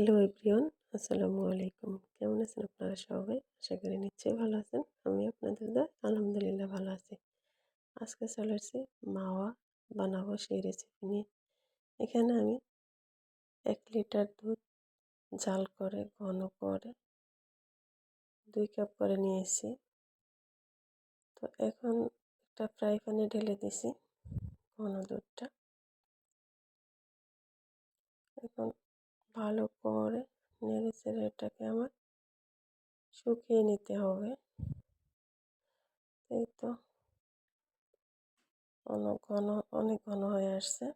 Hello everyone আসসালামু আলাইকুম কেমন আছেন আপনারা সবাই? আশা করি নিশ্চয়ই ভালো আছেন। আমি আপনাদের দা, আলহামদুলিল্লাহ ভালো আছি। আজকে চলে এসেছি মাওয়া বানাবো সেই রেসিপি নিয়ে। এখানে আমি এক লিটার দুধ জাল করে, ঘন করে দুই কাপ করে নিয়েছি। তো এখন একটা ফ্রাই প্যানে ঢেলে দিছি ঘন দুধটা। এখন ভালো করে নেড়ে চেড়ে এটাকে আমার শুকিয়ে নিতে হবে। এই তো অনেক ঘন অনেক ঘন হয়ে আসছে।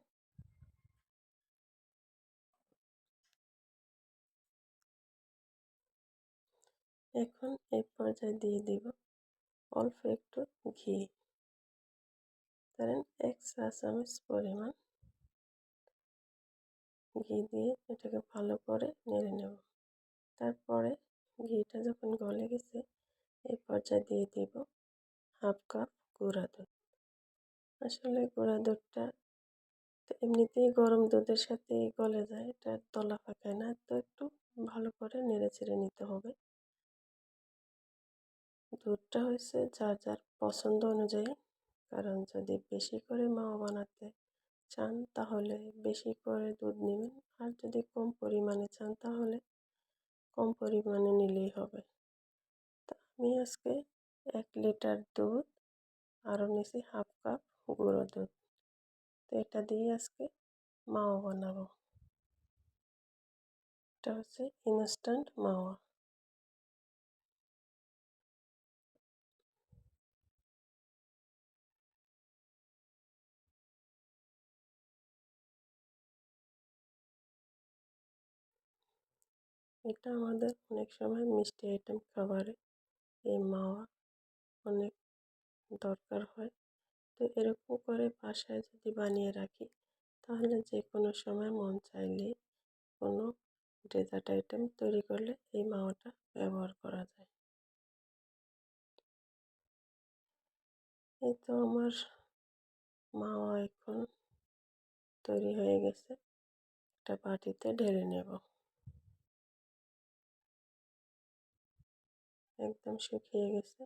এখন এই পর্যায়ে দিয়ে দিব অল্প একটু ঘি। ধরেন এক চা চামচ পরিমাণ। ঘি দিয়ে এটাকে ভালো করে নেড়ে নেব। তারপরে ঘিটা যখন গলে গেছে এই পর্যায়ে দিয়ে দিব হাফ কাপ গুঁড়া দুধ। আসলে গুঁড়া দুধটা এমনিতেই গরম দুধের সাথে গলে যায়, এটা তলা পাকায় না, তো একটু ভালো করে নেড়ে চেড়ে নিতে হবে। দুধটা হয়েছে যার যার পছন্দ অনুযায়ী, কারণ যদি বেশি করে মাওয়া বানাতে চান, তাহলে বেশি করে দুধ নেবেন। আর যদি কম পরিমাণে চান, তাহলে কম পরিমাণে নিলেই হবে। তা আমি আজকে এক লিটার দুধ, আরও নিয়েছি হাফ কাপ গুঁড়ো দুধ। তো এটা দিয়ে আজকে মাওয়া বানাবো। এটা হচ্ছে ইনস্ট্যান্ট মাওয়া। এটা আমাদের অনেক সময় মিষ্টি আইটেম খাবারে এই মাওয়া অনেক দরকার হয়। তো এরকম করে বাসায় যদি বানিয়ে রাখি, তাহলে যে কোনো সময় মন চাইলে কোনো ডেজার্ট আইটেম তৈরি করলে এই মাওয়াটা ব্যবহার করা যায়। এই তো আমার মাওয়া এখন তৈরি হয়ে গেছে। একটা বাটিতে ঢেলে নেব। একদম শুকিয়ে গেছে।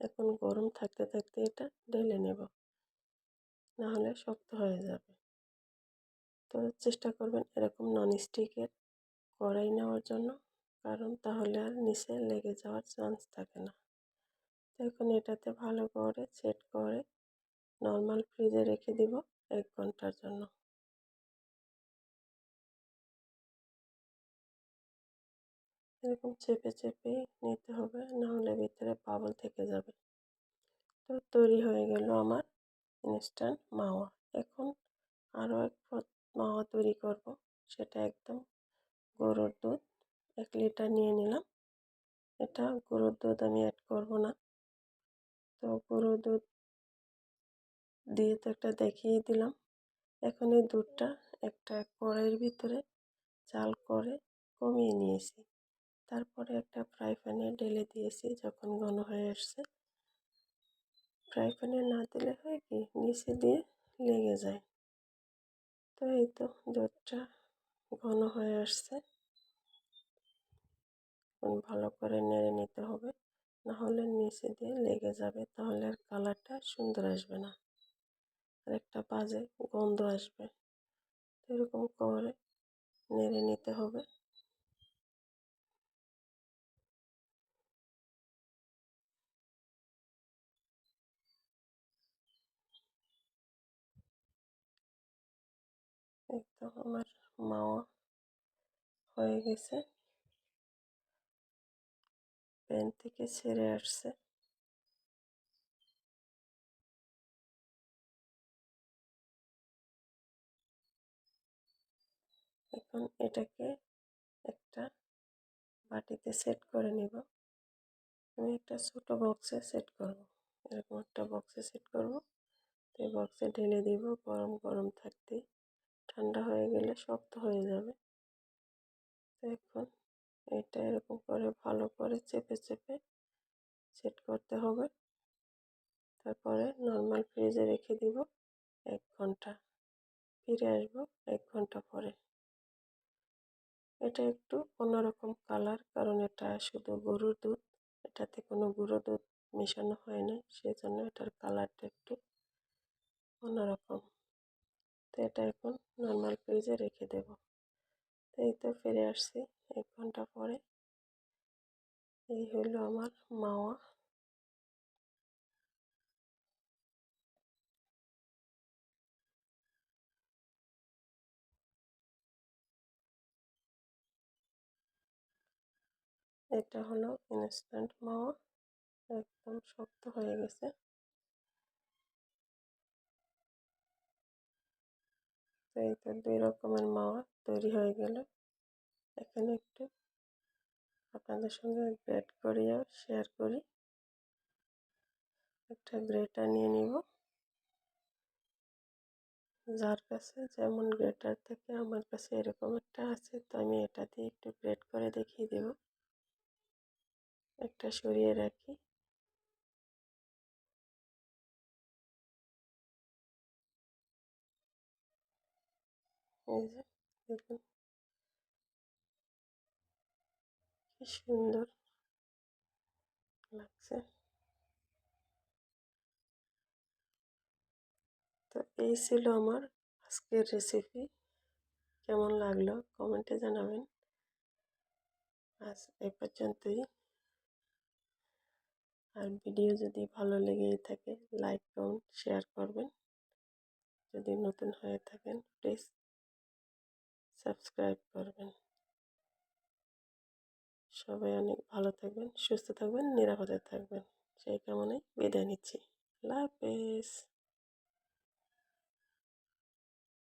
এখন গরম থাকতে থাকতে এটা ঢেলে নেব। নাহলে শক্ত হয়ে যাবে। তো চেষ্টা করবেন এরকম ননস্টিকের কড়াই নেওয়ার জন্য, কারণ তাহলে আর নিচে লেগে যাওয়ার চান্স থাকে না। তো এখন এটাতে ভালো করে সেট করে নর্মাল ফ্রিজে রেখে দিব এক ঘণ্টার জন্য। এরকম চেপে চেপে নিতে হবে নাহলে ভিতরে বাবল থেকে যাবে। তো তৈরি হয়ে গেল আমার ইনস্ট্যান্ট মাওয়া। এখন আরও এক মাওয়া তৈরি করব, সেটা একদম গরুর দুধ, এক লিটার নিয়ে নিলাম। এটা গরুর দুধ আমি অ্যাড করব না। তো গরুর দুধ দিয়ে তো একটা দেখিয়ে দিলাম। এখন এই দুধটা একটা কড়াইয়ের ভিতরে চাল করে কমিয়ে নিয়েছি। তারপরে একটা ফ্রাই প্যানে ঢেলে দিয়েছি যখন ঘন হয়ে আসছে। ফ্রাই প্যানে না দিলে হয় কি, নিচে দিয়ে লেগে যায়। তো এই তো দুধটা ঘন হয়ে আসছে। ভালো করে নেড়ে নিতে হবে। নাহলে নিচে দিয়ে লেগে যাবে, তাহলে আর কালারটা সুন্দর আসবে না। আর একটা বাজে গন্ধ আসবে। এরকম করে নেড়ে নিতে হবে। একদম আমার মাওয়া হয়ে গেছে। প্যান থেকে ছেড়ে আসছে। এখন এটাকে একটা বাটিতে সেট করে নিব। আমি একটা ছোটো বক্সে সেট করব। এরকম একটা বক্সে সেট করব। এই বক্সে ঢেলে দিব, গরম গরম থাকতে। ঠান্ডা হয়ে গেলে শক্ত হয়ে যাবে। এখন এটা এরকম করে ভালো করে চেপে চেপে সেট করতে হবে। তারপরে নর্মাল ফ্রিজে রেখে দিব এক ঘণ্টা। ফিরে আসব এক ঘণ্টা পরে। এটা একটু অন্যরকম কালার কারণ এটা শুধু গরুর দুধ, এটাতে কোনো গুঁড়ো দুধ মেশানো হয় না সেই জন্য এটার কালারটা একটু অন্যরকম। তো এটা এখন নর্মাল ফ্রিজে রেখে দেব। তো এই তো ফিরে আসছি এক ঘণ্টা পরে। এই হলো আমার মাওয়া। এটা হলো ইনস্ট্যান্ট মাওয়া। একদম শক্ত হয়ে গেছে। তো দুই রকমের মাওয়া তৈরি হয়ে গেল। এখানে একটু আপনাদের সঙ্গে গ্রেড করিও শেয়ার করি। একটা গ্রেটার নিয়ে নিব। যার কাছে যেমন গ্রেটার থাকে, আমার কাছে এরকম একটা আছে, তো আমি এটা দিয়ে একটু গ্রেড করে দেখিয়ে দেব। একটা সরিয়ে রাখি। এই দেখুন। কি সুন্দর লাগছে। তো এই ছিল আমার আজকের রেসিপি কেমন লাগল কমেন্টে জানাবেন। আজ এই পর্যন্তই। আর ভিডিও যদি ভালো লেগেই থাকে লাইক কমেন্ট শেয়ার করবেন। যদি নতুন হয়ে থাকেন প্লিজ সাবস্ক্রাইব করবেন। সবাই অনেক ভালো থাকবেন, সুস্থ থাকবেন, নিরাপদে থাকবেন। সেই কামনায় বিদায় নিচ্ছি। আল্লাহ হাফেজ।